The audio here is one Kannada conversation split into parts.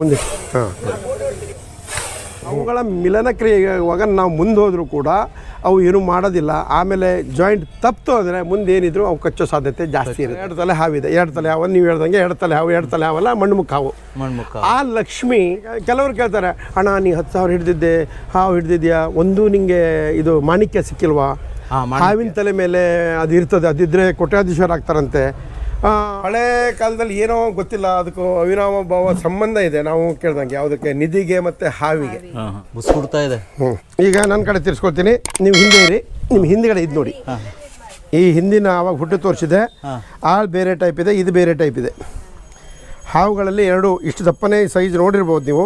ಮುಂದೆ. ಹಾಂ. ಅವುಗಳ ಮಿಲನ ಕ್ರಿಯೆಯಾಗುವಾಗ ನಾವು ಮುಂದೆ ಹೋದರೂ ಕೂಡ ಅವು ಏನು ಮಾಡೋದಿಲ್ಲ. ಆಮೇಲೆ ಜಾಯಿಂಟ್ ತಪ್ಪು ಅಂದರೆ ಮುಂದೆ ಏನಿದ್ರು ಅವು ಕಚ್ಚೋ ಸಾಧ್ಯತೆ ಜಾಸ್ತಿ ಇರುತ್ತೆ. ಎರಡು ತಲೆ ಹಾವಿದೆ ಎರಡು ತಲೆ ಹಾವು. ನೀವು ಹೇಳ್ದಂಗೆ ಎರಡು ತಲೆ ಹಾವು ಎರಡು ತಲೆ ಹಾವಲ್ಲ ಮಣ್ಮುಖ ಮುಖ ಹಾವು. ಮಣ್ಮುಖ ಆ ಲಕ್ಷ್ಮಿ ಕೆಲವರು ಕೇಳ್ತಾರೆ ಅಣ್ಣ ನೀ ಹತ್ತು ಸಾವಿರ ಹಿಡ್ದಿದ್ದೆ ಹಾವು ಹಿಡ್ದಿದ್ಯಾ? ಒಂದು ನಿಂಗೆ ಇದು ಮಾಣಿಕ್ಯ ಸಿಕ್ಕಿಲ್ವಾ? ಹಾವಿನ ತಲೆ ಮೇಲೆ ಅದು ಇರ್ತದೆ. ಅದಿದ್ರೆ ಕೋಟ್ಯಾಧೀಶ್ವರ ಆಗ್ತಾರಂತೆ. ಹಳೆ ಕಾಲದಲ್ಲಿ ಏನೋ ಗೊತ್ತಿಲ್ಲ ಅದಕ್ಕೂ ಅವಿರಾಮ ಭಾವ ಸಂಬಂಧ ಇದೆ ನಾವು ಕೇಳ್ದಂಗೆ ಯಾವುದಕ್ಕೆ ನಿಧಿಗೆ ಮತ್ತೆ ಹಾವಿಗೆ. ಇದೆ. ಹ್ಞೂ ಈಗ ನನ್ನ ಕಡೆ ತಿರ್ಸ್ಕೊಳ್ತೀನಿ ನೀವು ಹಿಂದೆ ಇರಿ ನಿಮ್ಮ ಹಿಂದ್ಗಡೆ ಇದು ನೋಡಿ. ಈ ಹಿಂದಿನ ಆವಾಗ ಹುಟ್ಟು ತೋರಿಸಿದೆ ಆಳು ಬೇರೆ ಟೈಪ್ ಇದೆ ಇದು ಬೇರೆ ಟೈಪ್ ಇದೆ. ಹಾವುಗಳಲ್ಲಿ ಎರಡು ಇಷ್ಟು ದಪ್ಪನೇ ಸೈಜ್ ನೋಡಿರ್ಬೋದು ನೀವು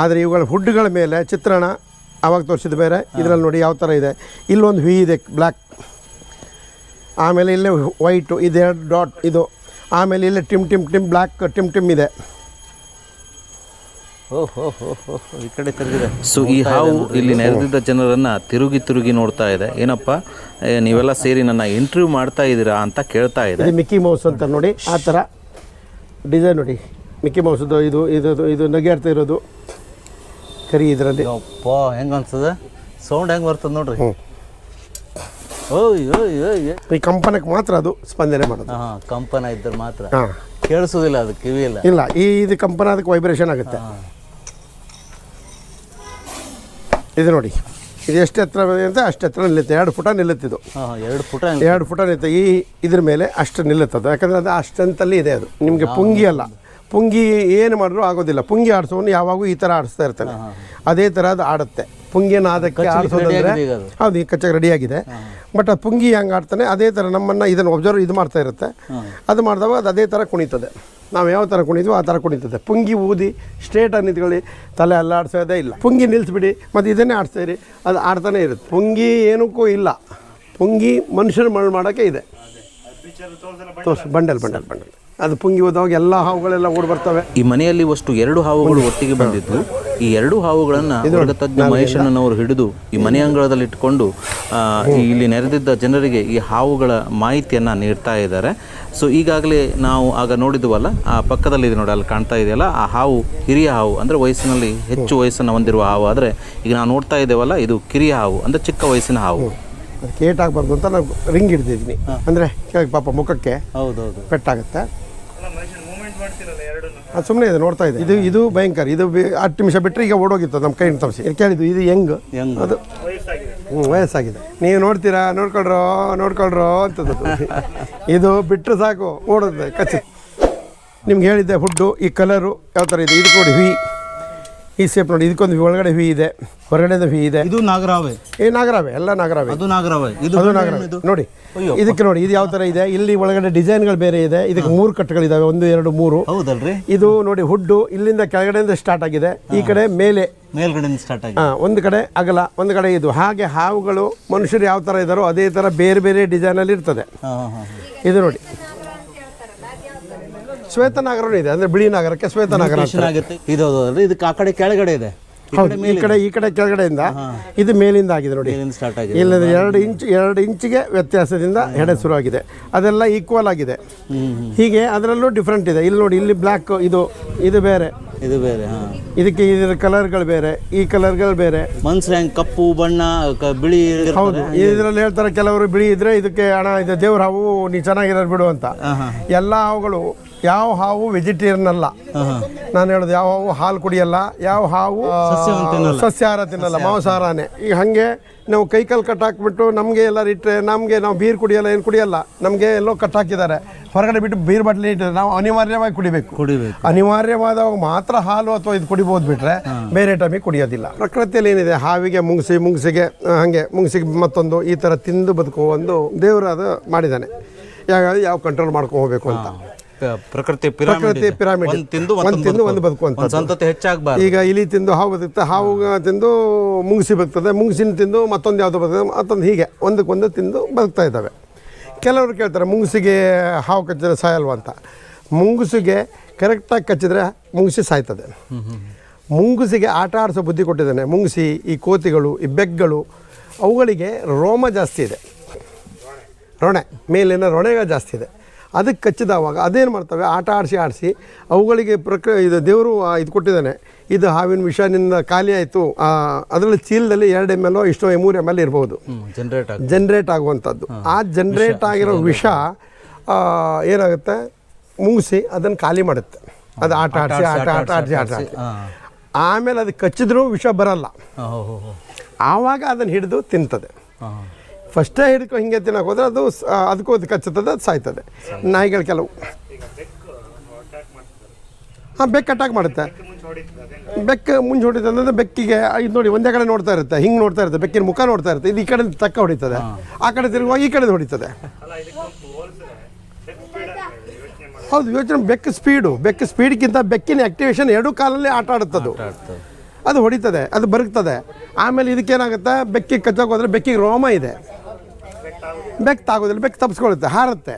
ಆದರೆ ಇವುಗಳ ಹುಡ್ಡುಗಳ ಮೇಲೆ ಚಿತ್ರಣ ಆವಾಗ ತೋರಿಸಿದ ಬೇರೆ ಇದರಲ್ಲಿ ನೋಡಿ ಯಾವ ಥರ ಇದೆ. ಇಲ್ಲೊಂದು ಹುಯಿ ಇದೆ ಬ್ಲ್ಯಾಕ್ ಆಮೇಲೆ ಇಲ್ಲೇ ವೈಟು ಇದೆರಡು ಡಾಟ್ ಇದು. ಆಮೇಲೆ ಇಲ್ಲೇ ಟಿಮ್ ಟಿಮ್ ಟಿಮ್ ಬ್ಲ್ಯಾಕ್ ಟಿಮ್ ಟಿಮ್ ಇದೆ. ಓಹ್ ಹೋ ಹೋ ಹೋ ಈ ಕಡೆ ತಿರುಗಿದೆ ಸೊ ಈ ಹಾವು ಇಲ್ಲಿ ನೆರೆದಿದ್ದ ಜನರನ್ನು ತಿರುಗಿ ತಿರುಗಿ ನೋಡ್ತಾ ಇದೆ. ಏನಪ್ಪ? ನೀವೆಲ್ಲ ಸೇರಿ ನನ್ನ ಇಂಟರ್ವ್ಯೂ ಮಾಡ್ತಾ ಇದ್ದೀರಾ ಅಂತ ಕೇಳ್ತಾ ಇದೆ. ಇದು ಮಿಕ್ಕಿ ಮೌಸ್ ಅಂತ ನೋಡಿ ಆ ಥರ ಡಿಸೈನ್ ನೋಡಿ. ಮಿಕ್ಕಿ ಮೌಸದ್ದು ಇದು ಇದು ಇದು ನಗೆಡ್ತಾ ಇರೋದು. ಕರಿ ಇದರಲ್ಲಿ. ಅಪ್ಪ ಹೆಂಗ ಅನ್ಸದ ಸೌಂಡ್ ಹೆಂಗ್ ಬರ್ತದೆ ನೋಡ್ರಿ? ಹ್ಞೂ ಓಯ್ ಓಯ್ ಓಯ್. ಈ ಕಂಪನಕ್ಕೆ ಮಾತ್ರ ಅದು ಸ್ಪಂದನೆ ಮಾಡೋದು. ಹಾ ಕಂಪನ ಇದ್ರೆ ಮಾತ್ರ. ಹಾಂ. ಕೇಳಿಸೋದಿಲ್ಲ ಅದು ಕಿವಿ ಇಲ್ಲ. ಇಲ್ಲ ಈ ಇದು ಕಂಪನ ಅದಕ್ಕೆ ವೈಬ್ರೇಷನ್ ಆಗುತ್ತೆ. ಇದು ನೋಡಿ ಇದು ಎಷ್ಟು ಎತ್ತರ ಅಂತ ಅಷ್ಟು ಎತ್ತರ ನಿಲ್ಲುತ್ತೆ. ಎರಡು ಫುಟ ನಿಲ್ಲುತ್ತಿದ್ದು ಹಾ ಎರಡು ಫುಟ ಎರಡು ಫುಟ ನಿಲ್ಲುತ್ತೆ ಈ ಇದ್ರ ಮೇಲೆ ಅಷ್ಟು ನಿಲ್ಲುತ್ತದು ಯಾಕಂದ್ರೆ ಅದು ಅಷ್ಟಂತಲ್ಲಿ ಇದೆ ಅದು. ನಿಮಗೆ ಪುಂಗಿ ಅಲ್ಲ. ಪುಂಗಿ ಏನು ಮಾಡಿದ್ರು ಆಗೋದಿಲ್ಲ. ಪುಂಗಿ ಆಡಿಸೋನು ಯಾವಾಗೂ ಈ ಥರ ಆಡಿಸ್ತಾ ಇರ್ತಾನೆ ಅದೇ ಥರ ಅದು ಆಡುತ್ತೆ. ಪುಂಗಿನ ಅದಕ್ಕೆ ಆಡಿಸೋದಂದ್ರೆ. ಹೌದು ಈ ಕಚ್ಚಾಗ ರೆಡಿಯಾಗಿದೆ ಬಟ್ ಅದು ಪುಂಗಿ ಹೆಂಗೆ ಆಡ್ತಾನೆ ಅದೇ ಥರ ನಮ್ಮನ್ನು ಇದನ್ನು ಒಬ್ಸರ್ವ್ ಇದು ಮಾಡ್ತಾ ಇರುತ್ತೆ. ಅದು ಮಾಡಿದಾಗ ಅದು ಅದೇ ಥರ ಕುಣಿತದೆ. ನಾವು ಯಾವ ಥರ ಕುಣಿದ್ವೋ ಆ ಥರ ಕುಣಿತದೆ. ಪುಂಗಿ ಊದಿ ಸ್ಟ್ರೇಟಾಗಿ ನಿಂತ್ಕೊಳ್ಳಿ ತಲೆ ಅಲ್ಲಾಡ್ಸೋದೇ ಇಲ್ಲ. ಪುಂಗಿ ನಿಲ್ಲಿಸ್ಬಿಡಿ ಮತ್ತು ಇದನ್ನೇ ಆಡಿಸ್ತೀರಿ ಅದು ಆಡ್ತಾನೆ ಇರುತ್ತೆ. ಪುಂಗಿ ಏನಕ್ಕೂ ಇಲ್ಲ. ಪುಂಗಿ ಮನುಷ್ಯನ ಮಣ್ಣು ಮಾಡೋಕ್ಕೆ ಇದೆ ತೋರ್ಸು ಬಂಡಲ್ ಬಂಡಲ್ ಬಂಡಲ್ ಅದು ಪುಂಗಿ ಹೋದಾಗ ಎಲ್ಲ ಹಾವುಗಳೆಲ್ಲ ಓಡಿ ಬರ್ತವೆ. ಈ ಮನೆಯಲ್ಲಿ ಅಷ್ಟು ಎರಡು ಹಾವುಗಳು ಒಟ್ಟಿಗೆ ಬಂದಿದ್ದು. ಈ ಎರಡು ಹಾವುಗಳನ್ನ ತಜ್ಞ ಮಹೇಶಣ್ಣನವರು ಹಿಡಿದು ಈ ಮನೆ ಅಂಗಳದಲ್ಲಿ ಇಟ್ಕೊಂಡು ಇಲ್ಲಿ ನೆರೆದಿದ್ದ ಜನರಿಗೆ ಈ ಹಾವುಗಳ ಮಾಹಿತಿಯನ್ನ ನೀಡ್ತಾ ಇದ್ದಾರೆ. ಸೊ ಈಗಾಗಲೇ ನಾವು ಆಗ ನೋಡಿದ್ವಲ್ಲ ಆ ಪಕ್ಕದಲ್ಲಿ ಇದೆ ನೋಡಿ ಅಲ್ಲಿ ಕಾಣ್ತಾ ಇದೆಯಲ್ಲ ಆ ಹಾವು ಹಿರಿಯ ಹಾವು ಅಂದ್ರೆ ವಯಸ್ಸಿನಲ್ಲಿ ಹೆಚ್ಚು ವಯಸ್ಸನ್ನು ಹೊಂದಿರುವ ಹಾವು. ಆದರೆ ಈಗ ನಾವು ನೋಡ್ತಾ ಇದ್ದೇವಲ್ಲ ಇದು ಕಿರಿಯ ಹಾವು ಅಂದ್ರೆ ಚಿಕ್ಕ ವಯಸ್ಸಿನ ಹಾವು. ಅದಕ್ಕೆ ಏಟ್ ಆಗಬಾರ್ದು ಅಂತ ನಾವು ರಿಂಗ್ ಹಿಡ್ದಿದ್ದೀನಿ ಅಂದರೆ ಪಾಪ ಮುಖಕ್ಕೆ ಹೌದೌದು. ಪೆಟ್ಟಾಗುತ್ತೆ. ಅದು ಸುಮ್ಮನೆ ಇದೆ ನೋಡ್ತಾ ಇದೆ. ಇದು ಇದು ಭಯಂಕರ. ಇದು ಬಿ- ಹತ್ತು ನಿಮಿಷ ಬಿಟ್ಟರೆ ಈಗ ಓಡೋಗಿತ್ತು ನಮ್ಮ ಕೈ ತಪ್ಪಿಸಿ. ಕೇಳಿದ್ದು? ಇದು ಹೆಂಗ್? ಅದು ಹ್ಞೂ ವಯಸ್ಸಾಗಿದೆ. ನೀವು ನೋಡ್ತೀರಾ? ನೋಡ್ಕೊಳ್ರೋ ನೋಡ್ಕೊಳ್ರೋ ಅಂತದ್ದು. ಇದು ಬಿಟ್ಟರೆ ಸಾಕು. ಓಡುತ್ತೆ ಕಚ್ಚಿ ನಿಮ್ಗೆ ಹೇಳಿದ್ದೆ ಫುಡ್ಡು ಈ ಕಲರು ಯಾವ ಥರ ಇದೆ? ಇದು ಕೊಡಿ ವಿ. ಈ ಸೇಪ್ ನೋಡಿ ಇದಕ್ಕೊಂದು ಒಳಗಡೆ ವಿ ಇದೆ ಹೊರಗಡೆ ವಿ ಇದೆ. ಇದು ನಾಗರಾವೆ. ಏ ನಾಗರಾವೆ ಎಲ್ಲ ನಾಗರಾವೆ. ಅದು ನಾಗರಾವೆ. ಇದು ಅದು ನಾಗರಾವೆ. ನೋಡಿ ಇದಕ್ಕೆ ನೋಡಿ ಇದು ಯಾವ ತರ ಇದೆ? ಇಲ್ಲಿ ಒಳಗಡೆ ಡಿಸೈನ್ಗಳು ಬೇರೆ ಇದೆ. ಇದಕ್ಕೆ ಮೂರು ಕಟ್ಟುಗಳಿದಾವೆ ಒಂದು ಎರಡು ಮೂರು. ಹೌದಲ್ರಿ? ಇದು ನೋಡಿ ಹುಡ್ಡು ಇಲ್ಲಿಂದ ಕೆಳಗಡೆಯಿಂದ ಸ್ಟಾರ್ಟ್ ಆಗಿದೆ. ಈ ಕಡೆ ಮೇಲೆ. ಮೇಲ್ಗಡೆಯಿಂದ ಸ್ಟಾರ್ಟ್ ಆಗಿದೆ. ಒಂದು ಕಡೆ ಅಗಲ ಒಂದು ಕಡೆ ಇದು. ಹಾಗೆ ಹಾವುಗಳು ಮನುಷ್ಯರು ಯಾವ ತರ ಇದಾರೋ ಅದೇ ತರ ಬೇರೆ ಬೇರೆ ಡಿಸೈನ್ ಅಲ್ಲಿ ಇರ್ತದೆ. ಹಾಂ ಹಾಂ ಹಾಂ. ಇದು ನೋಡಿ. ಶ್ವೇತನಾಗರನೂ ಇದೆ. ಅಂದ್ರೆ ಬಿಳಿ ನಾಗರಕ್ಕೆ ಶ್ವೇತನಾಗರ ಅಂತ. ಇದು ಇದಕ್ಕೆ ಆ ಕಡೆ ಕೆಳಗಡೆ ಇದೆ. ಈ ಹೌದು ಕಡೆ ಈ ಕಡೆ ಈ ಕಡೆ ಕೆಳಗಡೆಯಿಂದ ಇದು ಮೇಲಿಂದ ಆಗಿದೆ ನೋಡಿ. ಸ್ಟಾರ್ಟ್ ಆಗಿದೆ. ಇಲ್ಲದ ಎರಡು ಇಂಚ್ ಎರಡು ಇಂಚಿಗೆ ವ್ಯತ್ಯಾಸದಿಂದ ಹೆಡೆ ಶುರುವಾಗಿದೆ. ಅದೆಲ್ಲ ಈಕ್ವಲ್ ಆಗಿದೆ. ಹೀಗೆ ಅದರಲ್ಲೂ ಡಿಫ್ರೆಂಟ್ ಇದೆ. ಇಲ್ಲಿ ನೋಡಿ ಇಲ್ಲಿ ಬ್ಲ್ಯಾಕ್ ಇದು ಇದು ಬೇರೆ. ಇದು ಬೇರೆ ಹಾಂ. ಇದಕ್ಕೆ ಇದರ ಕಲರ್ಗಳು ಬೇರೆ. ಈ ಕಲರ್ಗಳು ಬೇರೆ. ಮನ್ಸ್ರು ಹೆಂಗ್ ಕಪ್ಪು ಬಣ್ಣ ಕ- ಬಿಳಿ. ಹೌದು. ಇದರಲ್ಲಿ ಹೇಳ್ತಾರೆ ಕೆಲವರು ಬಿಳಿ ಇದ್ರೆ ಇದಕ್ಕೆ ಹಣ ಇದೆ ದೇವ್ರ ಹಾವು ನೀ ಚೆನ್ನಾಗಿರೋದು ಬಿಡು ಅಂತ. ಎಲ್ಲ ಹಾವುಗಳು ಯಾವ ಹಾವು ವೆಜಿಟೇರಿಯನ್ ಅಲ್ಲ ನಾನು ಹೇಳೋದು ಯಾವ ಹಾವು ಹಾಲು ಕುಡಿಯಲ್ಲ ಯಾವ ಹಾವು ಸಸ್ಯಾಹಾರ ತಿನ್ನಲ್ಲ ಮಾಂಸಾಹಾರನೇ. ಈಗ ಹಾಗೆ ನಾವು ಕೈಕಲ್ ಕಟ್ ಹಾಕ್ಬಿಟ್ಟು ನಮಗೆ ಎಲ್ಲರೂ ಇಟ್ಟರೆ ನಮಗೆ ನಾವು ಬೀರ್ ಕುಡಿಯಲ್ಲ ಏನು ಕುಡಿಯಲ್ಲ ನಮಗೆ ಎಲ್ಲೋ ಕಟ್ ಹಾಕಿದ್ದಾರೆ. ಹೊರಗಡೆ ಬಿಟ್ಟು ಬೀರ್ ಬಟ್ಲಿ ಇಟ್ಟರೆ ನಾವು ಅನಿವಾರ್ಯವಾಗಿ ಕುಡಿಬೇಕು. ಕುಡಿಬೇಕು. ಅನಿವಾರ್ಯವಾದವಾಗ ಮಾತ್ರ ಹಾಲು ಅಥವಾ ಇದು ಕುಡಿಬೋದು ಬಿಟ್ಟರೆ ಬೇರೆ ಟೈಮಿಗೆ ಕುಡಿಯೋದಿಲ್ಲ. ಪ್ರಕೃತಿಯಲ್ಲಿ ಏನಿದೆ ಹಾವಿಗೆ ಮುಂಗಿಸಿ ಮುಂಗ್ಸಿಗೆ ಹಾಗೆ ಮುಂಗ್ಸಿಗೆ ಮತ್ತೊಂದು ಈ ಥರ ತಿಂದು ಬದುಕೋ ಒಂದು ದೇವರು ಅದು ಮಾಡಿದ್ದಾನೆ. ಯಾವ ಯಾವ ಕಂಟ್ರೋಲ್ ಮಾಡ್ಕೊಂಡು ಹೋಗಬೇಕು ಅಂತ. ಪ್ರಕೃತಿ ಪ್ರಕೃತಿ. ಪಿರಾಮಿಡ್ ತಿಂದು ಒಂದು ತಿಂದು ಒಂದು ಬದುಕು. ಬದುಕುವಂತ ಸಂತತಿ ಹೆಚ್ಚಾಗಬಾರ್ದು. ಈಗ ಇಲಿ ತಿಂದು ಹಾವು ಬದುಕ್ತದೆ ಹಾವು ತಿಂದು ಮುಂಗಿಸಿ ಬದುಕ್ತದೆ ಮುಂಗಿಸಿನ ತಿಂದು ಮತ್ತೊಂದು ಯಾವುದು ಬದುಕ್ತದೆ ಮತ್ತೊಂದು ಹೀಗೆ ಒಂದಕ್ಕೊಂದು ತಿಂದು ಬದುಕ್ತಾ ಇದ್ದಾವೆ. ಕೆಲವರು ಕೇಳ್ತಾರೆ ಮುಂಗಿಸಿಗೆ ಹಾವು ಕಚ್ಚಿದ್ರೆ ಸಾಯಲ್ವ ಅಂತ. ಮುಂಗುಸಿಗೆ ಕರೆಕ್ಟಾಗಿ ಕಚ್ಚಿದ್ರೆ ಮುಂಗಿಸಿ ಸಾಯ್ತದೆ. ಮುಂಗುಸಿಗೆ ಆಟ ಆಡಿಸೋ ಬುದ್ಧಿ ಕೊಟ್ಟಿದ್ದಾನೆ. ಮುಂಗಿಸಿ ಈ ಕೋತಿಗಳು ಈ ಬೆಗ್ಗಳು ಅವುಗಳಿಗೆ ರೋಮ ಜಾಸ್ತಿ ಇದೆ. ರೊಣೆ ಮೇಲಿನ ರೊಣೆಗಳು ಜಾಸ್ತಿ ಇದೆ. ಅದಕ್ಕೆ ಕಚ್ಚಿದವಾಗ ಅದೇನು ಮಾಡ್ತವೆ? ಆಟ ಆಡಿಸಿ ಆಡಿಸಿ ಅವುಗಳಿಗೆ ಪ್ರಕ ಇದು ದೇವರು ಇದು ಕೊಟ್ಟಿದ್ದಾನೆ. ಇದು ಹಾವಿನ ವಿಷನಿಂದ ಖಾಲಿ ಆಯಿತು. ಅದರಲ್ಲಿ ಚೀಲದಲ್ಲಿ ಎರಡು ಎಂ ಎಲ್ ಇಷ್ಟೋ ಮೂರು ಎಂ ಎಲ್ ಇರ್ಬೋದು. ಜನ್ರೇಟ್ ಜನ್ರೇಟ್ ಆಗುವಂಥದ್ದು. ಆ ಜನ್ರೇಟ್ ಆಗಿರೋ ವಿಷ. ಏನಾಗುತ್ತೆ? ಮುಗಿಸಿ ಅದನ್ನು ಖಾಲಿ ಮಾಡುತ್ತೆ. ಅದು ಆಟ ಆಡಿಸಿ ಆಟ ಆಟ ಆಡಿಸಿ ಆಟ ಆಡಿಸಿ. ಆಮೇಲೆ ಅದು ಕಚ್ಚಿದ್ರೂ ವಿಷ ಬರಲ್ಲ. ಆವಾಗ ಅದನ್ನು ಹಿಡಿದು ತಿಂತದೆ. ಫಸ್ಟೇ ಹಿಡ್ಕೊ ಹಿಂಗೆ ತಿನ್ನಕ್ಕೆ ಹೋದ್ರೆ ಅದು ಅದಕ್ಕೂ ಅದು ಕಚ್ಚುತ್ತದೆ ಅದು ಸಾಯ್ತದೆ. ನಾಯಿಗಳು ಕೆಲವು. ಹಾಂ ಬೆಕ್ಕು ಅಟ್ಯಾಕ್ ಮಾಡುತ್ತೆ. ಬೆಕ್ಕು ಮುಂಚೆ ಹೊಡಿತದೆ ಅಂದರೆ ಬೆಕ್ಕಿಗೆ ಇದು ನೋಡಿ ಒಂದೇ ಕಡೆ ನೋಡ್ತಾ ಇರುತ್ತೆ ಹಿಂಗೆ ನೋಡ್ತಾ ಇರುತ್ತೆ ಬೆಕ್ಕಿನ ಮುಖ ನೋಡ್ತಾ ಇರುತ್ತೆ ಇದು ಈ ಕಡೆ ತಕ್ಕ ಹೊಡಿತದೆ. ಆ ಕಡೆ ತಿರುಗುವಾಗ ಈ ಕಡೆ ಹೊಡಿತದೆ. ಹೌದು ಯೋಚನೆ ಬೆಕ್ಕು ಸ್ಪೀಡು ಬೆಕ್ಕು ಸ್ಪೀಡ್ಗಿಂತ ಬೆಕ್ಕಿನ ಆಕ್ಟಿವೇಶನ್ ಎರಡು ಕಾಲಲ್ಲಿ ಆಟ ಆಡುತ್ತದು. ಅದು ಹೊಡಿತದೆ ಅದು ಬರುಗ್ತದೆ ಆಮೇಲೆ ಇದಕ್ಕೇನಾಗುತ್ತೆ ಬೆಕ್ಕಿಗೆ ಕಚ್ಚೋಕೆ ಹೋದ್ರೆ ಬೆಕ್ಕಿಗೆ ರೋಮ ಇದೆ. ಬೆಕ್ಕು ಆಗೋದಿಲ್ಲ ಬೆಕ್ಕು ತಪ್ಪಿಸ್ಕೊಳ್ಳುತ್ತೆ ಹಾರುತ್ತೆ.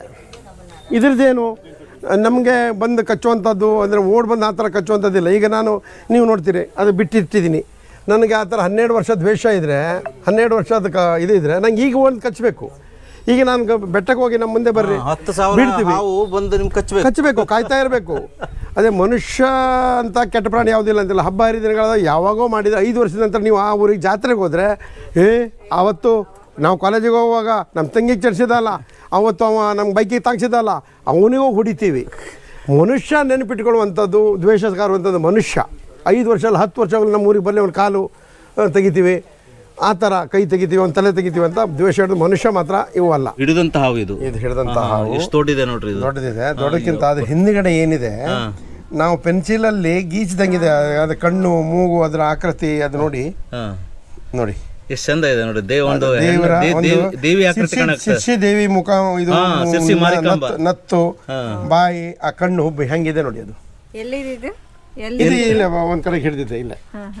ಇದ್ರದ್ದೇನು ನಮಗೆ ಬಂದು ಕಚ್ಚುವಂಥದ್ದು ಅಂದರೆ ಓಡ್ ಬಂದು ಆ ಥರ ಕಚ್ಚುವಂಥದ್ದಿಲ್ಲ. ಈಗ ನಾನು ನೀವು ನೋಡ್ತೀರಿ ಅದು ಬಿಟ್ಟಿಟ್ಟಿದ್ದೀನಿ. ನನಗೆ ಆ ಥರ ಹನ್ನೆರಡು ವರ್ಷ ದ್ವೇಷ ಇದ್ದರೆ ಹನ್ನೆರಡು ವರ್ಷದ ಕ ಇದು ಇದ್ದರೆ ನಂಗೆ ಈಗ ಒಂದು ಕಚ್ಚಬೇಕು. ಈಗ ನಾನು ಬೆಟ್ಟಕ್ಕೆ ಹೋಗಿ ನಮ್ಮ ಮುಂದೆ ಬರ್ರಿ. ಹತ್ತು ಸಾವಿರ ಬಿಡ್ತೀವಿ. ಕಚ್ಚಬೇಕು. ಕಾಯ್ತಾ ಇರಬೇಕು. ಅದೇ ಮನುಷ್ಯ ಅಂತ ಕೆಟ್ಟ ಪ್ರಾಣಿ ಯಾವುದಿಲ್ಲ ಅಂತಿಲ್ಲ. ಹಬ್ಬ ಹರಿದಿನಗಳ ಯಾವಾಗೋ ಮಾಡಿದ ಐದು ವರ್ಷದ ನಂತರ ನೀವು ಆ ಊರಿಗೆ ಜಾತ್ರೆಗೆ ಹೋದರೆ ಏ ಆವತ್ತು ನಾವು ಕಾಲೇಜಿಗೆ ಹೋಗುವಾಗ ನಮ್ಮ ತಂಗಿಗೆ ಚರ್ಸಿದಲ್ಲ ಅವತ್ತು ಅವ ನಮ್ಮ ಬೈಕಿಗೆ ತಾಗಿಸಿದಲ್ಲ ಅವನಿಗೂ ಹೊಡಿತೀವಿ. ಮನುಷ್ಯ ನೆನಪಿಟ್ಕೊಳ್ಳುವಂಥದ್ದು ದ್ವೇಷಕಾರುವಂಥದ್ದು ಮನುಷ್ಯ. ಐದು ವರ್ಷ ಅಲ್ಲ ಹತ್ತು ವರ್ಷಗಳು ನಮ್ಮ ಊರಿಗೆ ಬರಲಿ ಒಂದು ಕಾಲು ತೆಗಿತೀವಿ. ಆ ಥರ ಕೈ ತೆಗಿತೀವಿ ಒಂದು ತಲೆ ತೆಗಿತೀವಿ ಅಂತ ದ್ವೇಷ ಹಿಡಿದು ಮನುಷ್ಯ ಮಾತ್ರ ಇವು ಅಲ್ಲ. ಹಿಡಿದಂತಹ ಇದು. ಇದು ಹಿಡಿದಂತಹ ಎಷ್ಟು ದೊಡ್ಡಿದೆ ನೋಡ್ರಿ ಇದು. ದೊಡ್ಡದಿದೆ ದೊಡ್ಡಕ್ಕಿಂತ ಅದ್ರ ಹಿಂದ್ಗಡೆ ಏನಿದೆ ನಾವು ಪೆನ್ಸಿಲಲ್ಲಿ ಗೀಚಿದಂಗಿದೆ ಅದು ಕಣ್ಣು ಮೂಗು ಅದರ ಆಕೃತಿ ಅದು ನೋಡಿ. ನೋಡಿ. ಎಷ್ಟು ಚಂದ ಇದೆ ನೋಡಿ. ದೇವ ಒಂದು ದೇವರ ಒಂದು ದೇವಿ- ಶಿರ್ಸಿ- ದೇವಿ ಮುಖ ಇದು ಶಿರ್ಸಿ ಮಾರಿಕಾಂಬ. ನತ್ತು- ನತ್ತು ಬಾಯಿ ಆ ಕಣ್ಣು ಹುಬ್ಬಿ ಹೆಂಗಿದೆ ನೋಡಿ ಅದು. ಎಲ್ಲಿದೆ ಎಲ್ಲಿ? ಇದು ಇಲ್ಲ ಒಂದ್ ಕಡೆ ಹಿಡಿದಿದೆ ಇಲ್ಲ.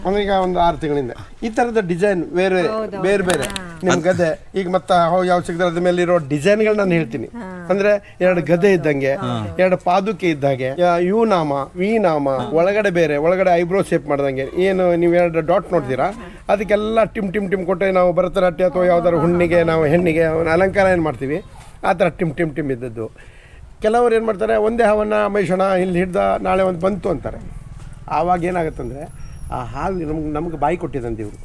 ಒಂದು ಈಗ ಒಂದು ಆರು ತಿಂಗಳಿಂದ. ಈ ತರದ ಡಿಸೈನ್ ಬೇರೆ ಬೇರೆ ಬೇರೆ. ನಿಮ್ ಗದೆ ಈಗ ಮತ್ತ ಯಾವ ಸಿಗ್ತಾರೆ ಅದ್ರ ಮೇಲೆ ಇರೋ ಡಿಸೈನ್ಗಳು ನಾನು ಹೇಳ್ತೀನಿ. ಅಂದ್ರೆ ಎರಡು ಗದೆ ಇದ್ದಂಗೆ ಎರಡು ಪಾದುಕೆ ಇದ್ದಾಗೆ ಯಾ- ಯು ನಾಮ ವಿ ನಾಮ ಒಳಗಡೆ ಬೇರೆ ಒಳಗಡೆ ಐಬ್ರೋ ಶೇಪ್ ಮಾಡ್ದಂಗೆ. ಏನು ನೀವು ಎರಡು ಡಾಟ್ ನೋಡ್ತೀರಾ? ಅದಕ್ಕೆಲ್ಲ ಟಿಮ್ ಟಿಮ್ ಟಿಮ್ ಕೊಟ್ಟೆ ನಾವು ಭರತನಾಟ್ಯ ಅಥವಾ ಯಾವ್ದಾದ್ರು ಹುಣ್ಣಿಗೆ ನಾವು ಹೆಣ್ಣಿಗೆ ಅವನ ಅಲಂಕಾರ ಏನು ಮಾಡ್ತೀವಿ? ಆ ಥರ ಟಿಮ್ ಟಿಮ್ ಟಿಮ್ ಇದ್ದದ್ದು. ಕೆಲವರು ಏನು ಮಾಡ್ತಾರೆ ಒಂದೇ ಹಾವನ್ನ ಮೈಷಣ ಇಲ್ಲಿ ಹಿಡ್ದ ನಾಳೆ ಒಂದು ಬಂತು ಅಂತಾರೆ. ಆವಾಗ ಏನಾಗುತ್ತಂದರೆ ಆ ಹಾವಿಗೆ ನಮ್ಗೆ ನಮ್ಗೆ ಬಾಯಿ ಕೊಟ್ಟಿದ್ದಂತೆ ಇವರು.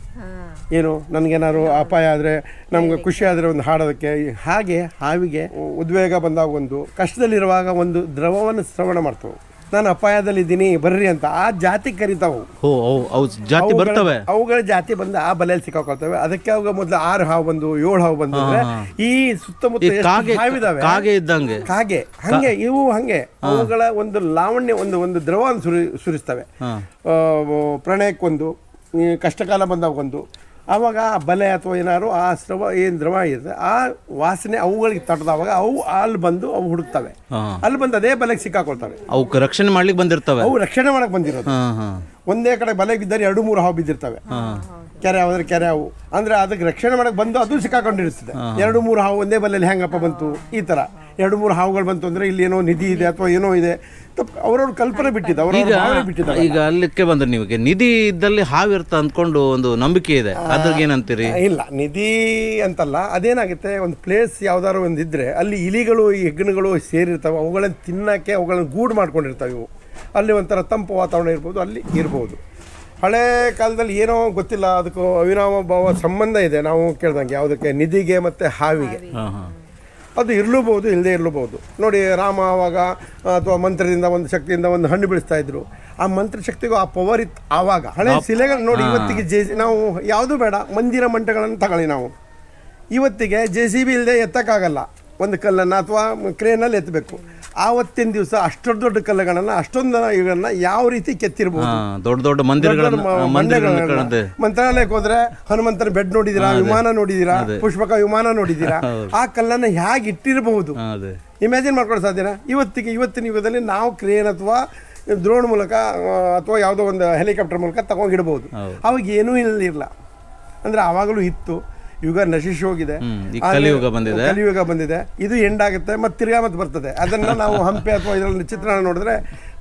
ಏನು ನನಗೇನಾದ್ರು ಅಪಾಯ ಆದರೆ ನಮ್ಗೆ ಖುಷಿ ಆದರೆ ಒಂದು ಹಾಡೋದಕ್ಕೆ ಹಾಗೆ ಹಾವಿಗೆ ಉದ್ವೇಗ ಬಂದಾಗ ಒಂದು ಕಷ್ಟದಲ್ಲಿರುವಾಗ ಒಂದು ದ್ರವವನ್ನು ಶ್ರವಣ ಮಾಡ್ತವೆ. ನಾನು ಅಪಾಯದಲ್ಲಿದ್ದೀನಿ ಬರ್ರಿ ಅಂತ ಆ ಜಾತಿ ಕರಿತಾವು. ಹೋ ಅವು ಅವು ಜಾತಿ ಅವುಗಳ- ಬರ್ತವೆ. ಅವುಗಳ ಜಾತಿ ಬಂದ ಆ ಬಲೆಯಲ್ಲಿ ಸಿಕ್ಕಾಕೊಳ್ತವೆ. ಅದಕ್ಕೆ ಅವಾಗ ಮೊದಲು ಆರು ಹಾವು ಬಂದು ಏಳು ಹಾವು ಬಂದು ಈ ಸುತ್ತಮುತ್ತ ಎಷ್ಟು ಕಾಗೆ ಹಾವಿದಾವೆ ಕಾಗೆ ಇದ್ದಂಗೆ. ಕಾಗೆ ಹಂಗೆ ಇವು ಹಂಗೆ. ಅವುಗಳ ಒಂದು ಲಾವಣ್ಯ ಒಂದು ಒಂದು ದ್ರವ ಸುರಿ ಸುರಿಸ್ತವೆ. ಹಾ. ಆ, ಪ್ರಣಯಕ್ಕೊಂದು ಈ ಕಷ್ಟಕಾಲ ಬಂದಾಗೊಂದು ಆವಾಗ ಆ ಬಲೆ ಅಥವಾ ಏನಾದ್ರು ಆ ಸ್ರವ ಏನು ದ್ರವ ಇರುತ್ತೆ ಆ ವಾಸನೆ ಅವುಗಳಿಗೆ ತಟ್ಟದವಾಗ ಅವು ಅಲ್ಲಿ ಬಂದು ಅವು ಹುಡುಕ್ತವೆ. ಅಲ್ಲಿ ಬಂದು ಅದೇ ಬಲೆಗೆ ಸಿಕ್ಕಾಕೊಳ್ತವೆ. ಅವಕ್ಕೆ ರಕ್ಷಣೆ ಮಾಡ್ಲಿಕ್ಕೆ ಬಂದಿರ್ತವೆ. ಅವು ರಕ್ಷಣೆ ಮಾಡಕ್ ಬಂದಿರೋದು. ಒಂದೇ ಕಡೆ ಬಲೆ ಬಿದ್ದರೆ ಎರಡು ಮೂರು ಹಾವು ಬಿದ್ದಿರ್ತವೆ. ಕೆರೆ ಆದ್ರೆ ಕೆರೆ ಹಾವು ಅಂದ್ರೆ ಅದಕ್ಕೆ ರಕ್ಷಣೆ ಮಾಡಕ್ ಬಂದು ಅದು ಸಿಕ್ಕಾಕೊಂಡಿರ್ತದೆ ಎರಡು ಮೂರು ಹಾವು ಒಂದೇ ಬಲೆಯಲ್ಲಿ ಹೆಂಗಪ್ಪ ಬಂತು ಈ ತರ. ಎರಡು ಮೂರು ಹಾವುಗಳು ಬಂತು ಅಂದ್ರೆ ಇಲ್ಲಿ ಏನೋ ನಿಧಿ ಇದೆ ಅಥವಾ ಏನೋ ಇದೆ. ತಪ್ಪು ಅವ್ರವ್ರ ಕಲ್ಪನೆ ಬಿಟ್ಟಿದ್ದ ಅವ್ರವ್ರ ಬಿಟ್ಟಿದ್ದ ಈಗ ಅಲ್ಲಿಕ್ಕೆ ಬಂದ್ರೆ ನಿಮಗೆ ನಿಧಿ ಇದ್ದಲ್ಲಿ ಹಾವಿರ್ತ ಅಂದ್ಕೊಂಡು ಒಂದು ನಂಬಿಕೆ ಇದೆ. ಅದ್ರಾಗ ಏನಂತೀರಿ? ಇಲ್ಲ ನಿಧಿ ಅಂತಲ್ಲ ಅದೇನಾಗುತ್ತೆ ಒಂದು ಪ್ಲೇಸ್ ಯಾವ್ದಾರು ಒಂದು ಇದ್ರೆ ಅಲ್ಲಿ ಇಲಿಗಳು ಈ ಹೆಗ್ಗಣಗಳು ಸೇರಿರ್ತಾವೆ ಅವುಗಳನ್ನ ತಿನ್ನಕ್ಕೆ ಅವುಗಳನ್ನ ಗೂಡು ಮಾಡ್ಕೊಂಡಿರ್ತಾವೆ ಇವು. ಅಲ್ಲಿ ಒಂಥರ ತಂಪು ವಾತಾವರಣ ಇರ್ಬೋದು ಅಲ್ಲಿ ಇರ್ಬೋದು. ಹಳೆ ಕಾಲದಲ್ಲಿ ಏನೋ ಗೊತ್ತಿಲ್ಲ ಅದಕ್ಕೂ ಅವಿರಾಮ ಭಾವ ಸಂಬಂಧ ಇದೆ. ನಾವು ಕೇಳ್ದಂಗೆ ಯಾವುದಕ್ಕೆ? ನಿಧಿಗೆ ಮತ್ತು ಹಾವಿಗೆ. ಅದು ಇರಲೂಬಹುದು ಇಲ್ಲದೆ ಇರಲೂಬಹುದು. ನೋಡಿ ರಾಮ ಆವಾಗ ಅಥವಾ ಮಂತ್ರದಿಂದ ಒಂದು ಶಕ್ತಿಯಿಂದ ಒಂದು ಹಣ್ಣು ಬೆಳೆಸ್ತಾ ಇದ್ರು. ಆ ಮಂತ್ರ ಶಕ್ತಿಗೂ ಆ ಪವರ್ ಇತ್ತು ಆವಾಗ. ಹಳೆ ಶಿಲೆಗಳು ನೋಡಿ ಇವತ್ತಿಗೆ ಜೆ ನಾವು ಯಾವುದೂ ಬೇಡ ಮಂದಿರ ಮಂಟಗಳನ್ನು ತಗೊಳ್ಳಿ ನಾವು. ಇವತ್ತಿಗೆ ಜೆ ಸಿ ಬಿ ಇಲ್ಲದೆ ಎತ್ತಕ್ಕಾಗಲ್ಲ. ಒಂದು ಕಲ್ಲನ್ನು ಅಥವಾ ಕ್ರೇನಲ್ಲಿ ಎತ್ತಬೇಕು. ಆವತ್ತಿನ ದಿವಸ ಅಷ್ಟೊಂದು ದೊಡ್ಡ ಕಲ್ಲುಗಳನ್ನು ಅಷ್ಟೊಂದು ಇವುಗಳನ್ನ ಯಾವ ರೀತಿ ಕೆತ್ತಿರ್ಬೋದು? ದೊಡ್ಡ ದೊಡ್ಡ ಮಂದಿರಗಳನ್ನು. ಮಂತ್ರಾಲಯಕ್ಕೆ ಹೋದ್ರೆ ಹನುಮಂತನ ಬೆಡ್ ನೋಡಿದಿರಾ ವಿಮಾನ ನೋಡಿದಿರಾ ಪುಷ್ಪಕ ವಿಮಾನ ನೋಡಿದಿರಾ? ಆ ಕಲ್ಲನ್ನ ಹೇಗೆ ಇಟ್ಟಿರಬಹುದು? ಇಮ್ಯಾಜಿನ್ ಮಾಡ್ಕೊಳ್ಳೋ ಸಾಧ್ಯನಾ? ಇವತ್ತಿಗೆ ಇವತ್ತಿನ ಯುಗದಲ್ಲಿ ನಾವು ಕ್ರೇನ್ ಅಥವಾ ದ್ರೋಣ್ ಮೂಲಕ ಅಥವಾ ಯಾವುದೋ ಒಂದು ಹೆಲಿಕಾಪ್ಟರ್ ಮೂಲಕ ತಗೊಂಡಿಡ್ಬೋದು ಅವಾಗ ಏನೂ ಇರಲಿಲ್ಲ. ಅಂದ್ರೆ ಆವಾಗಲೂ ಇತ್ತು. ಯುಗ ನಶಿಸಿ ಹೋಗಿದೆ. ಕಲಿಯುಗ ಬಂದಿದೆ. ಕಲಿಯುಗ ಬಂದಿದೆ. ಇದು ಎಂಡ್ ಆಗುತ್ತೆ ಮತ್ತೆ ತಿರ್ಗಾ ಮತ್ತೆ ಬರ್ತದೆ. ಅದನ್ನ ನಾವು ಹಂಪೆ ಅಥವಾ ಇದರಲ್ಲಿ ಚಿತ್ರಣ ನೋಡಿದ್ರೆ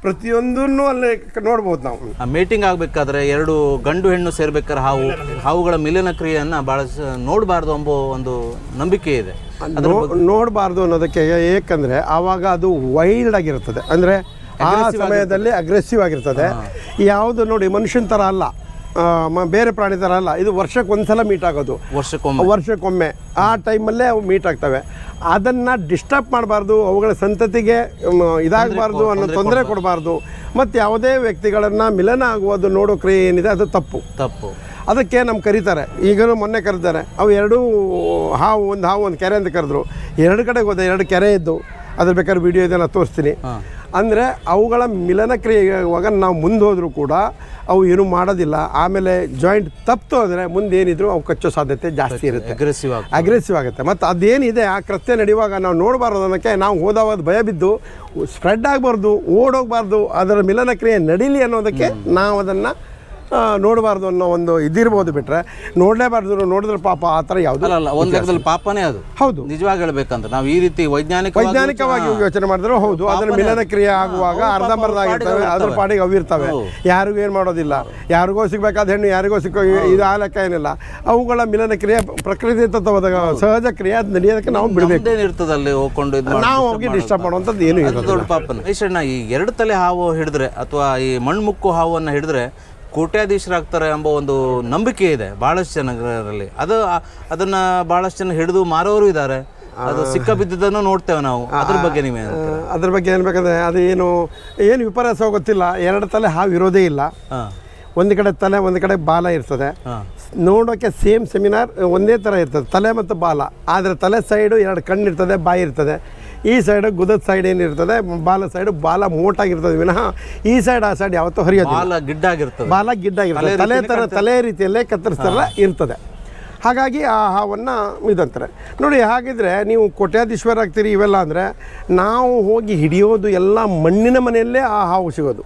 ಪ್ರತಿಯೊಂದನ್ನು ಅಲ್ಲಿ ನೋಡ್ಬೋದು ನಾವು. ಆ ಮೀಟಿಂಗ್ ಆಗಬೇಕಾದ್ರೆ ಎರಡು ಗಂಡು ಹೆಣ್ಣು ಸೇರ್ಬೇಕಾದ್ರೆ ಹಾವು ಹಾವುಗಳ ಮಿಲನ ಕ್ರಿಯೆಯನ್ನು ಬಹಳ ನೋಡಬಾರ್ದು ಎಂಬ ಒಂದು ನಂಬಿಕೆ ಇದೆ. ನೋಡಬಾರ್ದು ಅನ್ನೋದಕ್ಕೆ ಏಕೆಂದರೆ ಆವಾಗ ಅದು ವೈಲ್ಡ್ ಆಗಿರ್ತದೆ ಅಂದರೆ ಆ ಸಮಯದಲ್ಲಿ ಅಗ್ರೆಸಿವ್ ಆಗಿರ್ತದೆ. ಯಾವುದು ನೋಡಿ ಮನುಷ್ಯನ ಥರ ಅಲ್ಲ. ಬೇರೆ ಪ್ರಾಣಿ ಥರ ಅಲ್ಲ. ಇದು ವರ್ಷಕ್ಕೆ ಒಂದ್ಸಲ ಮೀಟ್ ಆಗೋದು. ವರ್ಷಕ್ಕೊಮ್ಮೆ. ವರ್ಷಕ್ಕೊಮ್ಮೆ. ಆ ಟೈಮಲ್ಲೇ ಅವು ಮೀಟ್ ಆಗ್ತವೆ. ಅದನ್ನು ಡಿಸ್ಟರ್ಬ್ ಮಾಡಬಾರ್ದು. ಅವುಗಳ ಸಂತತಿಗೆ ಇದಾಗಬಾರ್ದು ಅನ್ನೋ ತೊಂದರೆ ಕೊಡಬಾರ್ದು. ಮತ್ತು ಯಾವುದೇ ವ್ಯಕ್ತಿಗಳನ್ನು ಮಿಲನ ಆಗುವುದು ನೋಡೋ ಕ್ರಿಯೆ ಏನಿದೆ ಅದು ತಪ್ಪು. ತಪ್ಪು. ಅದಕ್ಕೆ ನಮ್ಮ ಕರೀತಾರೆ. ಈಗಲೂ ಮೊನ್ನೆ ಕರೀತಾರೆ. ಅವು ಎರಡೂ ಹಾವು ಒಂದು ಹಾವು ಒಂದು ಕೆರೆ ಅಂತ ಕರೆದ್ರು. ಎರಡು ಕಡೆಗೆ ಹೋದೆ ಎರಡು ಕೆರೆ ಇದ್ದು. ಅದ್ರ ಬೇಕಾದ್ರೆ ವಿಡಿಯೋ ಇದೆಲ್ಲ ತೋರಿಸ್ತೀನಿ. ಅಂದರೆ ಅವುಗಳ ಮಿಲನ ಕ್ರಿಯೆಯಾಗುವಾಗ ನಾವು ಮುಂದೆ ಹೋದರೂ ಕೂಡ ಅವು ಏನು ಮಾಡೋದಿಲ್ಲ. ಆಮೇಲೆ ಜಾಯಿಂಟ್ ತಪ್ಪು ಅಂದರೆ ಮುಂದೆ ಏನಿದ್ರು ಅವು ಕಚ್ಚೋ ಸಾಧ್ಯತೆ ಜಾಸ್ತಿ ಇರುತ್ತೆ. ಅಗ್ರೆಸಿವ್ ಅಗ್ರೆಸಿವ್ ಆಗುತ್ತೆ. ಮತ್ತು ಅದೇನಿದೆ ಆ ಕೃತ್ಯ ನಡೆಯುವಾಗ ನಾವು ನೋಡಬಾರ್ದು ಅನ್ನೋಕ್ಕೆ ನಾವು ಹೋದವಾಗ ಭಯ ಬಿದ್ದು ಸ್ಪ್ರೆಡ್ ಆಗಬಾರ್ದು ಓಡೋಗಬಾರ್ದು ಅದರ ಮಿಲನ ಕ್ರಿಯೆ ನಡೀಲಿ ಅನ್ನೋದಕ್ಕೆ ನಾವು ಅದನ್ನು ನೋಡಬಾರ್ದು ಅನ್ನೋ ಒಂದು ಇದಿರ್ಬೋದು ಬಿಟ್ಟರೆ ನೋಡಲೇಬಾರ್ದು ನೋಡಿದ್ರೆ ಪಾಪ ಆ ಥರ ಯಾವುದು ಅಲ್ಲ ಒಂದು ಲೆಕ್ಕದಲ್ಲಿ ಪಾಪನೇ ಅದು. ಹೌದು. ನಿಜವಾಗಿ ಹೇಳ್ಬೇಕಂದ್ರೆ ನಾವು ಈ ರೀತಿ ವೈಜ್ಞಾನಿಕ ವೈಜ್ಞಾನಿಕವಾಗಿ ಯೋಚನೆ ಮಾಡಿದ್ರೆ ಹೌದು ಅದರ ಮಿಲನ ಕ್ರಿಯೆ ಆಗುವಾಗ ಅರ್ಧಂಬರ್ಧ ಆಗಿರ್ತವೆ ಅದ್ರ ಪಾಡಿಗೆ ಅವಿರ್ತವೆ ಯಾರಿಗೂ ಏನು ಮಾಡೋದಿಲ್ಲ. ಯಾರಿಗೋ ಸಿಗಬೇಕಾದ ಹೆಣ್ಣು ಯಾರಿಗೋ ಸಿಕ್ಕೋ ಇದು ಆ ಲೆಕ್ಕ ಏನಿಲ್ಲ. ಅವುಗಳ ಮಿಲನ ಕ್ರಿಯೆ ಪ್ರಕೃತಿ ತತ್ವದ ಸಹಜ ಕ್ರಿಯೆ ಅದು ನಡೆಯೋದಕ್ಕೆ ನಾವು ಬಿಡಬೇಕು. ಏನು ಇರ್ತದೆ ಅಲ್ಲಿ ಹೋಗ್ಕೊಂಡು ನಾವು ಹೋಗಿ ಡಿಸ್ಟರ್ಬ್ ಮಾಡುವಂಥದ್ದು ಏನು ಇರೋದು ದೊಡ್ಡ ಪಾಪನ. ಈ ಎರಡು ತಲೆ ಹಾವು ಹಿಡಿದ್ರೆ ಅಥವಾ ಈ ಮಣ್ಮುಕ್ಕು ಹಾವನ್ನು ಹಿಡಿದ್ರೆ ಕೋಟ್ಯಾಧೀಶರಾಗ್ತಾರೆ ಎಂಬ ಒಂದು ನಂಬಿಕೆ ಇದೆ ಭಾಳಷ್ಟು ಜನರಲ್ಲಿ. ಅದು ಅದನ್ನು ಭಾಳಷ್ಟು ಜನ ಹಿಡಿದು ಮಾರೋರು ಇದ್ದಾರೆ. ಅದು ಸಿಕ್ಕ ಬಿದ್ದಿದ್ದನ್ನು ನೋಡ್ತೇವೆ ನಾವು. ಅದ್ರ ಬಗ್ಗೆ ನೀವೇ ಅದ್ರ ಬಗ್ಗೆ ಏನ್ಬೇಕಂದ್ರೆ ಅದು ಏನು ಏನು ವಿಪರ್ಯಾಸ ಗೊತ್ತಿಲ್ಲ. ಎರಡು ತಲೆ ಹಾವು ಇರೋದೇ ಇಲ್ಲ. ಒಂದು ಕಡೆ ತಲೆ ಒಂದು ಕಡೆ ಬಾಲ ಇರ್ತದೆ. ನೋಡೋಕೆ ನೋಡೋಕ್ಕೆ ಸೇಮ್ ಸೆಮಿನಾರ್ ಒಂದೇ ಥರ ಇರ್ತದೆ. ತಲೆ ಮತ್ತು ಬಾಲ. ಆದರೆ ತಲೆ ಸೈಡು ಎರಡು ಕಣ್ಣು ಇರ್ತದೆ ಬಾಯಿ ಇರ್ತದೆ. ಈ ಸೈಡ್ ಗುದದ ಸೈಡ್ ಏನಿರ್ತದೆ ಬಾಲ ಸೈಡ್ ಬಾಲ ಮೋಟಾಗಿರ್ತದೆ ವಿನಃ ಈ ಸೈಡ್ ಆ ಸೈಡ್ ಯಾವತ್ತೂ ಹರಿಯೋದು ಬಾಲ ಗಿಡ್ಡಾಗಿರ್ತದೆ. ಬಾಲ ಗಿಡ್ಡಾಗಿರ್ತದೆ. ತಲೆ ತರ ತಲೆ ರೀತಿಯಲ್ಲೇ ಕತ್ತರಿಸ್ತಾರಲ್ಲ ಇರ್ತದೆ. ಹಾಗಾಗಿ ಆ ಹಾವನ್ನು ಇದಂತಾರೆ ನೋಡಿ ಹಾಗಿದ್ರೆ ನೀವು ಕೋಟ್ಯಾಧೀಶ್ವರ ಆಗ್ತೀರಿ ಇವೆಲ್ಲ ಅಂದರೆ ನಾವು ಹೋಗಿ ಹಿಡಿಯೋದು ಎಲ್ಲ ಮಣ್ಣಿನ ಮನೆಯಲ್ಲೇ ಆ ಹಾವು ಸಿಗೋದು.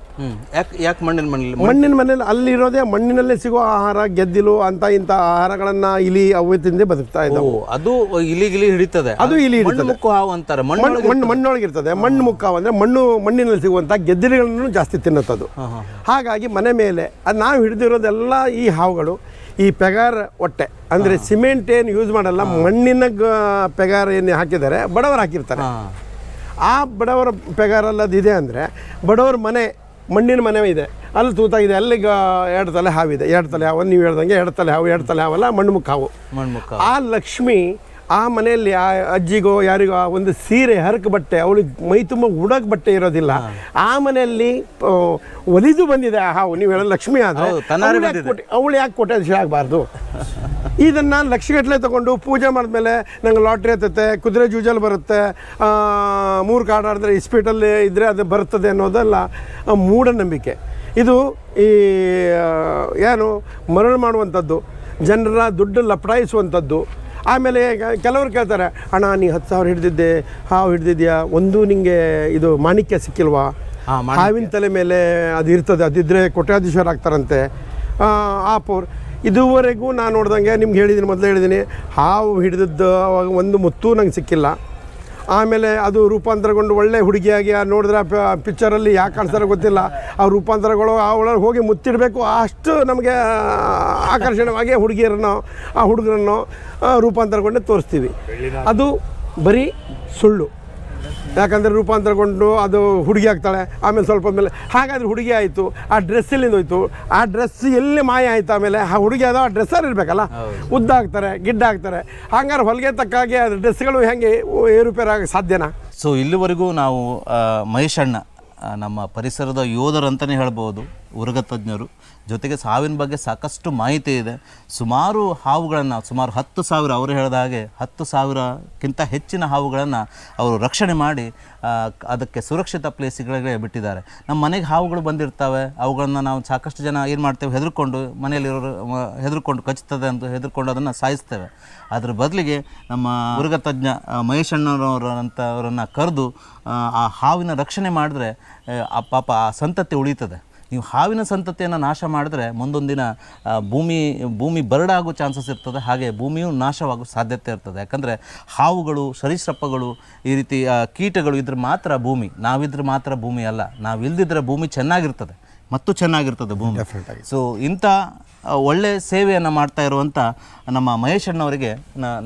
ಯಾಕೆ ಯಾಕೆ ಮಣ್ಣಿನ ಮನೆಯಲ್ಲಿ ಮಣ್ಣಿನ ಮನೆಯಲ್ಲಿ ಅಲ್ಲಿರೋದೇ ಮಣ್ಣಿನಲ್ಲೇ ಸಿಗೋ ಆಹಾರ ಗೆದ್ದಿಲು ಅಂತ ಇಂಥ ಆಹಾರಗಳನ್ನು ಇಲಿ ಅವು ತಿಂದೇ ಬದುಕ್ತಾ ಇದ್ದಾವೆ. ಅದು ಇಲಿ ಗಿಲಿ ಹಿಡಿತದೆ. ಅದು ಇಲಿ ಮುಕ್ಕು ಹಾವು ಅಂತಾರೆ. ಮಣ್ಣು ಮಣ್ಣು ಮಣ್ಣು ಮಣ್ಣೊಳಗಿರ್ತದೆ ಮಣ್ಣು ಮುಕ್ಕ ಅಂದರೆ ಮಣ್ಣು ಮಣ್ಣಿನಲ್ಲಿ ಸಿಗುವಂಥ ಗೆದ್ದಿಲುಗಳನ್ನು ಜಾಸ್ತಿ ತಿನ್ನುತ್ತದು. ಹಾಗಾಗಿ ಮನೆ ಮೇಲೆ ಅದು ನಾವು ಹಿಡಿದಿರೋದೆಲ್ಲ ಈ ಹಾವುಗಳು ಈ ಪೆಗಾರ್ ಹೊಟ್ಟೆ ಅಂದರೆ ಸಿಮೆಂಟ್ ಏನು ಯೂಸ್ ಮಾಡಲ್ಲ ಮಣ್ಣಿನ ಪೆಗಾರ ಏನು ಹಾಕಿದ್ದಾರೆ ಬಡವರು ಹಾಕಿರ್ತಾರೆ. ಆ ಬಡವರ ಪೆಗಾರಲ್ಲಿ ಅದಿದೆ ಅಂದರೆ ಬಡವರ ಮನೆ ಮಣ್ಣಿನ ಮನೆ ಇದೆ. ಅಲ್ಲಿ ತೂತಾಗಿದೆ ಅಲ್ಲಿ ಎರಡು ತಲೆ ಹಾವಿದೆ ಎರಡು ತಲೆ ಹಾವು ನೀವು ಹೇಳ್ದಂಗೆ ಎರಡು ತಲೆ ಹಾವು ಎರಡು ತಲೆ ಹಾವಲ್ಲ ಮಣ್ಣು ಮುಖ ಹಾವು ಆ ಲಕ್ಷ್ಮಿ ಆ ಮನೆಯಲ್ಲಿ ಆ ಅಜ್ಜಿಗೋ ಯಾರಿಗೋ ಆ ಒಂದು ಸೀರೆ ಹರಕು ಬಟ್ಟೆ ಅವಳಿಗೆ ಮೈ ತುಂಬ ಉಡಕ್ ಬಟ್ಟೆ ಇರೋದಿಲ್ಲ ಆ ಮನೆಯಲ್ಲಿ ಒಲಿದು ಬಂದಿದೆ ಆ ಹಾವು. ನೀವು ಹೇಳೋ ಲಕ್ಷ್ಮಿ ಆದರೆ ಹೌದು, ಯಾಕೆ ಕೊಟ್ಟೆ ಅವಳು ಕೋಟ್ಯಾಧೀಶ ಆಗಬಾರ್ದು ಇದನ್ನು ಲಕ್ಷಗಟ್ಟಲೆ ತಗೊಂಡು ಪೂಜೆ ಮಾಡಿದ್ಮೇಲೆ ನಂಗೆ ಲಾಟ್ರಿ ಹತ್ತತ್ತೆ ಕುದುರೆ ಜೂಜಲ್ಲಿ ಬರುತ್ತೆ ಮೂರು ಕಾರ್ಡ್ ಆಡಿದ್ರೆ ಇಸ್ಪೀಟಲ್ಲಿ ಇದ್ದರೆ ಅದು ಬರ್ತದೆ ಅನ್ನೋದಲ್ಲ ಮೂಢನಂಬಿಕೆ. ಇದು ಈ ಏನು ಮರಳು ಮಾಡುವಂಥದ್ದು ಜನರ ದುಡ್ಡು ಲಪಡಾಯಿಸುವಂಥದ್ದು ಆಮೇಲೆ ಕೆಲವರು ಕೇಳ್ತಾರೆ ಅಣ್ಣ ನೀ ಹತ್ತು ಸಾವಿರ ಹಿಡ್ದಿದ್ದೆ ಹಾವು ಹಿಡ್ದಿದ್ಯಾ? ಒಂದು ನಿಮಗೆ ಇದು ಮಾಣಿಕ್ಯ ಸಿಕ್ಕಿಲ್ವಾ? ಹಾವಿನ ತಲೆ ಮೇಲೆ ಅದು ಇರ್ತದೆ ಅದಿದ್ದರೆ ಕೋಟ್ಯಾಧೀಶ್ವರ ಆಗ್ತಾರಂತೆ. ಆಪೋರ್ ಇದುವರೆಗೂ ನಾನು ನೋಡ್ದಂಗೆ ನಿಮ್ಗೆ ಹೇಳಿದ್ದೀನಿ ಮೊದಲು ಹೇಳಿದ್ದೀನಿ ಹಾವು ಹಿಡಿದದ್ದು ಅವಾಗ ಒಂದು ಮುತ್ತೂ ನಂಗೆ ಸಿಕ್ಕಿಲ್ಲ. ಆಮೇಲೆ ಅದು ರೂಪಾಂತರಗೊಂಡು ಒಳ್ಳೆ ಹುಡುಗಿಯಾಗಿ ನೋಡಿದ್ರೆ ಪಿಕ್ಚರಲ್ಲಿ ಯಾಕೆ ಕಾಣಿಸ್ತಾರೋ ಗೊತ್ತಿಲ್ಲ. ಆ ರೂಪಾಂತರಗಳು ಆ ಒಳಗೆ ಹೋಗಿ ಮುತ್ತಿಡಬೇಕು ಅಷ್ಟು ನಮಗೆ ಆಕರ್ಷಣವಾಗಿ ಹುಡುಗಿಯರನ್ನು, ಆ ಹುಡುಗರನ್ನು ರೂಪಾಂತರಗೊಂಡು ತೋರಿಸ್ತೀವಿ. ಅದು ಬರೀ ಸುಳ್ಳು. ಯಾಕಂದರೆ ರೂಪಾಂತರಗೊಂಡು ಅದು ಹುಡುಗಿ ಆಗ್ತಾಳೆ ಆಮೇಲೆ ಸ್ವಲ್ಪ ಮೇಲೆ ಹಾಗಾದ್ರೆ ಹುಡುಗಿ ಆಯಿತು ಆ ಡ್ರೆಸ್ ಎಲ್ಲಿಂದ ಹೋಯ್ತು? ಆ ಡ್ರೆಸ್ ಎಲ್ಲಿ ಮಾಯ ಆಯಿತು ಆಮೇಲೆ? ಆ ಹುಡುಗಿ ಅದು ಆ ಡ್ರೆಸ್ಸಲ್ಲಿ ಇರಬೇಕಲ್ಲ ಉದ್ದ ಆಗ್ತಾರೆ ಗಿಡ್ಡ ಆಗ್ತಾರೆ. ಹಂಗಾರೆ ಹೊಲಿಗೆ ತಕ್ಕಾಗೆ ಅದು ಡ್ರೆಸ್ಗಳು ಹೆಂಗೆ ಏರುಪೇರು ಆಗ ಸಾಧ್ಯನಾ? ಸೊ ಇಲ್ಲಿವರೆಗೂ ನಾವು ಮಹೇಶಣ್ಣ ನಮ್ಮ ಪರಿಸರದ ಯೋಧರು ಅಂತಲೇ ಹೇಳ್ಬೋದು ಉರಗ ತಜ್ಞರು. ಜೊತೆಗೆ ಸಾವಿನ ಬಗ್ಗೆ ಸಾಕಷ್ಟು ಮಾಹಿತಿ ಇದೆ. ಸುಮಾರು ಹಾವುಗಳನ್ನು ಸುಮಾರು ಹತ್ತು ಸಾವಿರ ಅವರು ಹೇಳಿದ ಹಾಗೆ ಹತ್ತು ಸಾವಿರಕ್ಕಿಂತ ಹೆಚ್ಚಿನ ಹಾವುಗಳನ್ನು ಅವರು ರಕ್ಷಣೆ ಮಾಡಿ ಅದಕ್ಕೆ ಸುರಕ್ಷಿತ ಪ್ಲೇಸ್ಗಳಿಗೆ ಬಿಟ್ಟಿದ್ದಾರೆ. ನಮ್ಮ ಮನೆಗೆ ಹಾವುಗಳು ಬಂದಿರ್ತವೆ ಅವುಗಳನ್ನು ನಾವು ಸಾಕಷ್ಟು ಜನ ಏನು ಮಾಡ್ತೇವೆ ಹೆದರ್ಕೊಂಡು ಮನೆಯಲ್ಲಿರೋರು ಹೆದರ್ಕೊಂಡು ಕಚ್ಚುತ್ತದೆ ಅಂತ ಹೆದರ್ಕೊಂಡು ಅದನ್ನು ಸಾಯಿಸ್ತೇವೆ. ಅದರ ಬದಲಿಗೆ ನಮ್ಮ ಉರುಗ ತಜ್ಞ ಆ, ಕರೆದು ಆ ಹಾವಿನ ರಕ್ಷಣೆ ಮಾಡಿದ್ರೆ ಆ ಪಾಪ ಆ ಸಂತತಿ ಉಳಿತದೆ. ನೀವು ಹಾವಿನ ಸಂತತಿಯನ್ನು ನಾಶ ಮಾಡಿದ್ರೆ ದಿನ ಭೂಮಿ ಭೂಮಿ ಬರಡಾಗೋ ಚಾನ್ಸಸ್ ಇರ್ತದೆ. ಹಾಗೆ ಭೂಮಿಯು ನಾಶವಾಗೋ ಸಾಧ್ಯತೆ ಇರ್ತದೆ. ಯಾಕಂದರೆ ಹಾವುಗಳು, ಸರೀಸೃಪಗಳು ಈ ರೀತಿ ಕೀಟಗಳು ಇದ್ರೆ ಮಾತ್ರ ಭೂಮಿ. ನಾವಿದ್ರೆ ಮಾತ್ರ ಭೂಮಿ ಅಲ್ಲ. ನಾವಿಲ್ದಿದ್ರೆ ಭೂಮಿ ಚೆನ್ನಾಗಿರ್ತದೆ. ಮತ್ತು ಚೆನ್ನಾಗಿರ್ತದೆ ಭೂಮಿ. ಸೊ ಇಂಥ ಒಳ್ಳೆ ಸೇವೆಯನ್ನು ಮಾಡ್ತಾ ಇರುವಂಥ ನಮ್ಮ ಮಹೇಶ್ ಅಣ್ಣವರಿಗೆ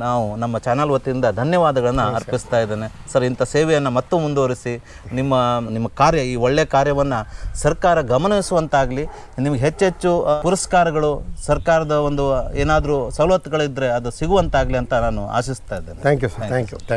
ನಾವು ನಮ್ಮ ಚಾನಲ್ ವತಿಯಿಂದ ಧನ್ಯವಾದಗಳನ್ನು ಅರ್ಪಿಸ್ತಾ ಇದ್ದೇನೆ. ಸರ್ ಇಂಥ ಸೇವೆಯನ್ನು ಮತ್ತು ಮುಂದುವರಿಸಿ ನಿಮ್ಮ ನಿಮ್ಮ ಕಾರ್ಯ ಈ ಒಳ್ಳೆಯ ಕಾರ್ಯವನ್ನು ಸರ್ಕಾರ ಗಮನಿಸುವಂತಾಗಲಿ ನಿಮಗೆ ಹೆಚ್ಚೆಚ್ಚು ಪುರಸ್ಕಾರಗಳು ಸರ್ಕಾರದ ಒಂದು ಏನಾದರೂ ಸವಲತ್ತುಗಳಿದ್ದರೆ ಅದು ಸಿಗುವಂತಾಗಲಿ ಅಂತ ನಾನು ಆಶಿಸ್ತಾ ಇದ್ದೇನೆ. Thank you sir thank you thank you